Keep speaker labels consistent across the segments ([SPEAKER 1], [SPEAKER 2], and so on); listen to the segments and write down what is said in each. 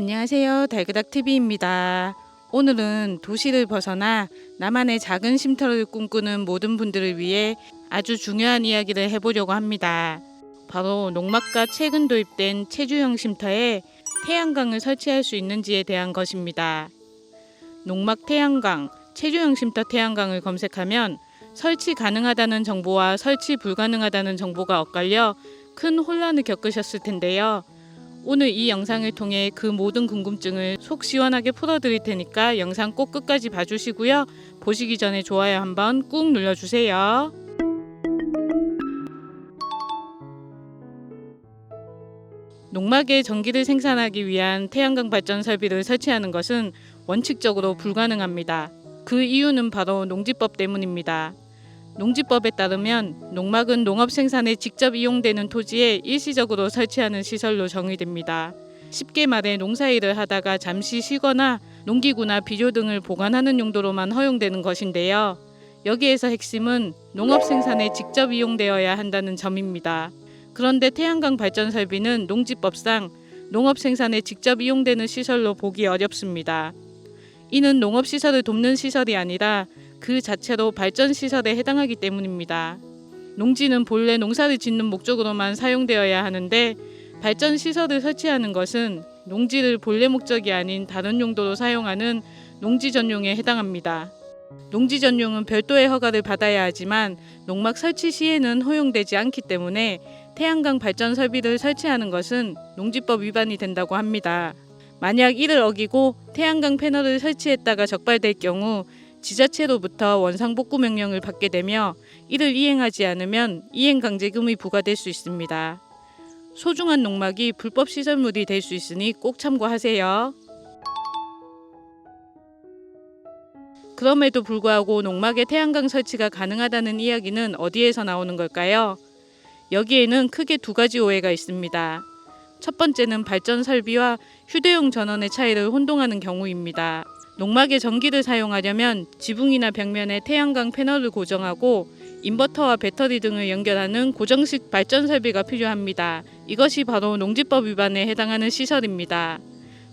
[SPEAKER 1] 안녕하세요. 달그닥 TV입니다. 오늘은 도시를 벗어나 나만의 작은 쉼터를 꿈꾸는 모든 분들을 위해 아주 중요한 이야기를 해보려고 합니다. 바로 농막과 최근 도입된 체주형 쉼터에 태양광을 설치할 수 있는지에 대한 것입니다. 농막 태양광, 체주형 쉼터 태양광을 검색하면 설치 가능하다는 정보와 설치 불가능하다는 정보가 엇갈려 큰 혼란을 겪으셨을 텐데요. 오늘 이 영상을 통해 그 모든 궁금증을 속 시원하게 풀어드릴 테니까 영상 꼭 끝까지 봐주시고요. 보시기 전에 좋아요 한번 꾹 눌러주세요. 농막에 전기를 생산하기 위한 태양광 발전 설비를 설치하는 것은 원칙적으로 불가능합니다. 그 이유는 바로 농지법 때문입니다. 농지법에 따르면 농막은 농업 생산에 직접 이용되는 토지에 일시적으로 설치하는 시설로 정의됩니다. 쉽게 말해 농사일을 하다가 잠시 쉬거나 농기구나 비료 등을 보관하는 용도로만 허용되는 것인데요. 여기에서 핵심은 농업 생산에 직접 이용되어야 한다는 점입니다. 그런데 태양광 발전 설비는 농지법상 농업 생산에 직접 이용되는 시설로 보기 어렵습니다. 이는 농업 시설을 돕는 시설이 아니라 그 자체로 발전 시설에 해당하기 때문입니다. 농지는 본래 농사를 짓는 목적으로만 사용되어야 하는데 발전 시설을 설치하는 것은 농지를 본래 목적이 아닌 다른 용도로 사용하는 농지 전용에 해당합니다. 농지 전용은 별도의 허가를 받아야 하지만 농막 설치 시에는 허용되지 않기 때문에 태양광 발전 설비를 설치하는 것은 농지법 위반이 된다고 합니다. 만약 이를 어기고 태양광 패널을 설치했다가 적발될 경우 지자체로부터 원상복구 명령을 받게 되며 이를 이행하지 않으면 이행강제금이 부과될 수 있습니다. 소중한 농막이 불법 시설물이 될 수 있으니 꼭 참고하세요. 그럼에도 불구하고 농막에 태양광 설치가 가능하다는 이야기는 어디에서 나오는 걸까요? 여기에는 크게 두 가지 오해가 있습니다. 첫 번째는 발전 설비와 휴대용 전원의 차이를 혼동하는 경우입니다. 농막에 전기를 사용하려면 지붕이나 벽면에 태양광 패널을 고정하고 인버터와 배터리 등을 연결하는 고정식 발전 설비가 필요합니다. 이것이 바로 농지법 위반에 해당하는 시설입니다.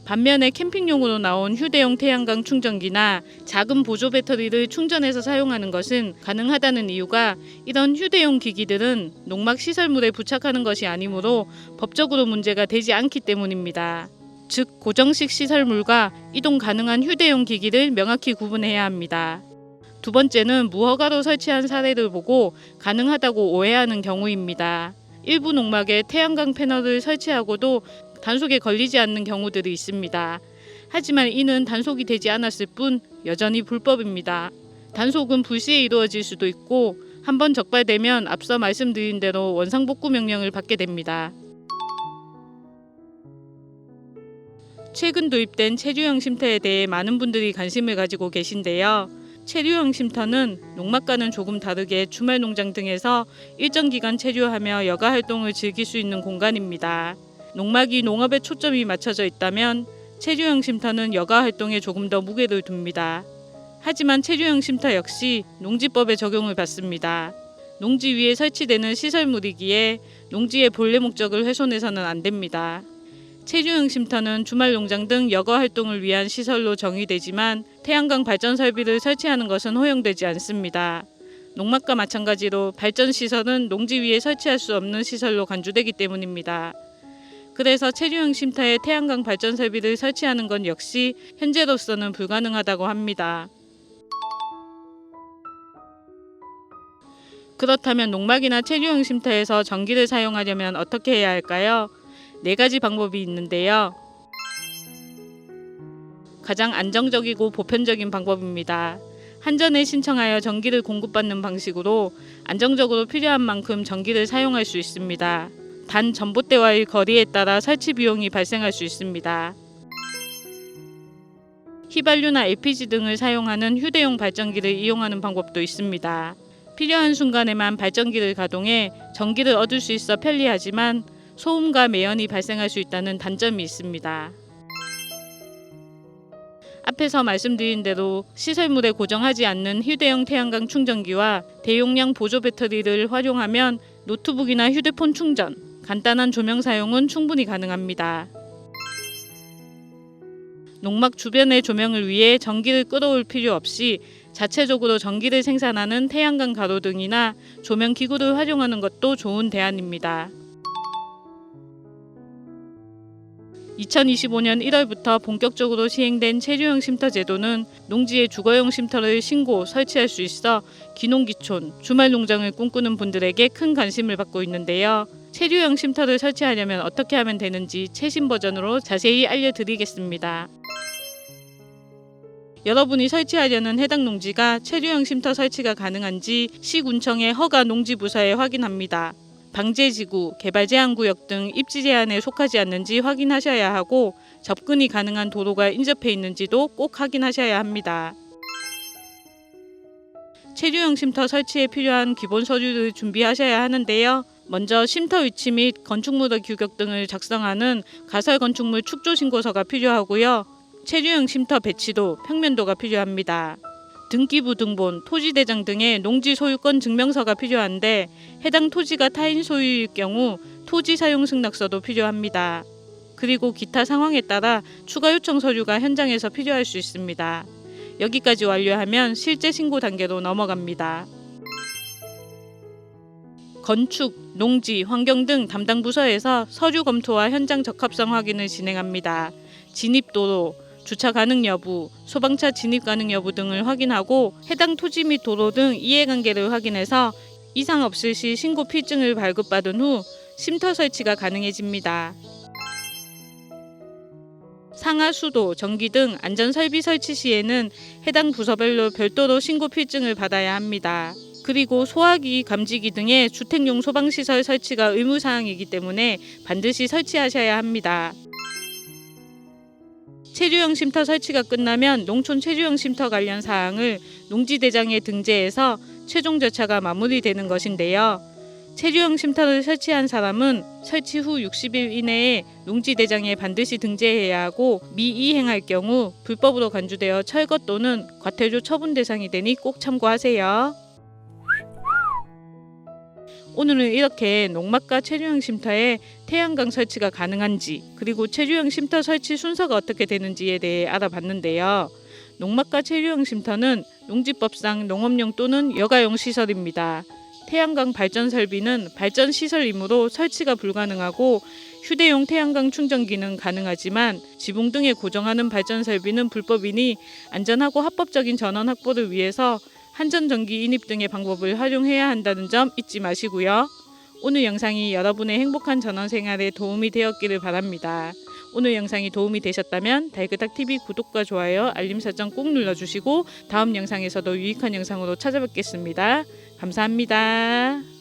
[SPEAKER 1] 반면에 캠핑용으로 나온 휴대용 태양광 충전기나 작은 보조 배터리를 충전해서 사용하는 것은 가능하다는 이유가 이런 휴대용 기기들은 농막 시설물에 부착하는 것이 아니므로 법적으로 문제가 되지 않기 때문입니다. 즉 고정식 시설물과 이동 가능한 휴대용 기기를 명확히 구분해야 합니다. 두 번째는 무허가로 설치한 사례를 보고 가능하다고 오해하는 경우입니다. 일부 농막에 태양광 패널을 설치하고도 단속에 걸리지 않는 경우들이 있습니다. 하지만 이는 단속이 되지 않았을 뿐 여전히 불법입니다. 단속은 불시에 이루어질 수도 있고 한번 적발되면 앞서 말씀드린 대로 원상복구 명령을 받게 됩니다. 최근 도입된 체류형 쉼터에 대해 많은 분들이 관심을 가지고 계신데요. 체류형 쉼터는 농막과는 조금 다르게 주말 농장 등에서 일정 기간 체류하며 여가 활동을 즐길 수 있는 공간입니다. 농막이 농업에 초점이 맞춰져 있다면 체류형 쉼터는 여가 활동에 조금 더 무게를 둡니다. 하지만 체류형 쉼터 역시 농지법에 적용을 받습니다. 농지 위에 설치되는 시설물이기에 농지의 본래 목적을 훼손해서는 안 됩니다. 체류형 쉼터는 주말 농장 등 여가 활동을 위한 시설로 정의되지만 태양광 발전 설비를 설치하는 것은 허용되지 않습니다. 농막과 마찬가지로 발전 시설은 농지 위에 설치할 수 없는 시설로 간주되기 때문입니다. 그래서 체류형 쉼터에 태양광 발전 설비를 설치하는 건 역시 현재로서는 불가능하다고 합니다. 그렇다면 농막이나 체류형 쉼터에서 전기를 사용하려면 어떻게 해야 할까요? 네 가지 방법이 있는데요. 가장 안정적이고 보편적인 방법입니다. 한전에 신청하여 전기를 공급받는 방식으로 안정적으로 필요한 만큼 전기를 사용할 수 있습니다. 단 전봇대와의 거리에 따라 설치 비용이 발생할 수 있습니다. 휘발유나 LPG 등을 사용하는 휴대용 발전기를 이용하는 방법도 있습니다. 필요한 순간에만 발전기를 가동해 전기를 얻을 수 있어 편리하지만 소음과 매연이 발생할 수 있다는 단점이 있습니다. 앞에서 말씀드린 대로 시설물에 고정하지 않는 휴대용 태양광 충전기와 대용량 보조 배터리를 활용하면 노트북이나 휴대폰 충전, 간단한 조명 사용은 충분히 가능합니다. 농막 주변의 조명을 위해 전기를 끌어올 필요 없이 자체적으로 전기를 생산하는 태양광 가로등이나 조명 기구를 활용하는 것도 좋은 대안입니다. 2025년 1월부터 본격적으로 시행된 체류형 쉼터 제도는 농지에 주거용 쉼터를 신고 설치할 수 있어 기농기촌, 주말 농장을 꿈꾸는 분들에게 큰 관심을 받고 있는데요. 체류형 쉼터를 설치하려면 어떻게 하면 되는지 최신 버전으로 자세히 알려드리겠습니다. 여러분이 설치하려는 해당 농지가 체류형 쉼터 설치가 가능한지 시군청의 허가 농지 부서에 확인합니다. 방제지구, 개발제한구역 등 입지 제한에 속하지 않는지 확인하셔야 하고 접근이 가능한 도로가 인접해 있는지도 꼭 확인하셔야 합니다. 체류형 쉼터 설치에 필요한 기본 서류를 준비하셔야 하는데요. 먼저 쉼터 위치 및 건축물의 규격 등을 작성하는 가설 건축물 축조 신고서가 필요하고요. 체류형 쉼터 배치도 평면도가 필요합니다. 등기부 등본, 토지대장 등의 농지 소유권 증명서가 필요한데 해당 토지가 타인 소유일 경우 토지 사용 승낙서도 필요합니다. 그리고 기타 상황에 따라 추가 요청 서류가 현장에서 필요할 수 있습니다. 여기까지 완료하면 실제 신고 단계로 넘어갑니다. 건축, 농지, 환경 등 담당 부서에서 서류 검토와 현장 적합성 확인을 진행합니다. 진입도로, 주차 가능 여부, 소방차 진입 가능 여부 등을 확인하고 해당 토지 및 도로 등 이해관계를 확인해서 이상 없을 시 신고 필증을 발급받은 후 쉼터 설치가 가능해집니다. 상하 수도, 전기 등 안전 설비 설치 시에는 해당 부서별로 별도로 신고 필증을 받아야 합니다. 그리고 소화기, 감지기 등의 주택용 소방시설 설치가 의무사항이기 때문에 반드시 설치하셔야 합니다. 체류형 쉼터 설치가 끝나면 농촌 체류형 쉼터 관련 사항을 농지대장에 등재해서 최종 절차가 마무리되는 것인데요. 체류형 쉼터를 설치한 사람은 설치 후 60일 이내에 농지대장에 반드시 등재해야 하고 미이행할 경우 불법으로 간주되어 철거 또는 과태료 처분 대상이 되니 꼭 참고하세요. 오늘은 이렇게 농막과 체류형 쉼터에 태양광 설치가 가능한지 그리고 체류형 쉼터 설치 순서가 어떻게 되는지에 대해 알아봤는데요. 농막과 체류형 쉼터는 농지법상 농업용 또는 여가용 시설입니다. 태양광 발전 설비는 발전 시설이므로 설치가 불가능하고 휴대용 태양광 충전기는 가능하지만 지붕 등에 고정하는 발전 설비는 불법이니 안전하고 합법적인 전원 확보를 위해서 한전전기 인입 등의 방법을 활용해야 한다는 점 잊지 마시고요. 오늘 영상이 여러분의 행복한 전원 생활에 도움이 되었기를 바랍니다. 오늘 영상이 도움이 되셨다면 달그닥TV 구독과 좋아요, 알림 설정 꼭 눌러주시고 다음 영상에서도 유익한 영상으로 찾아뵙겠습니다. 감사합니다.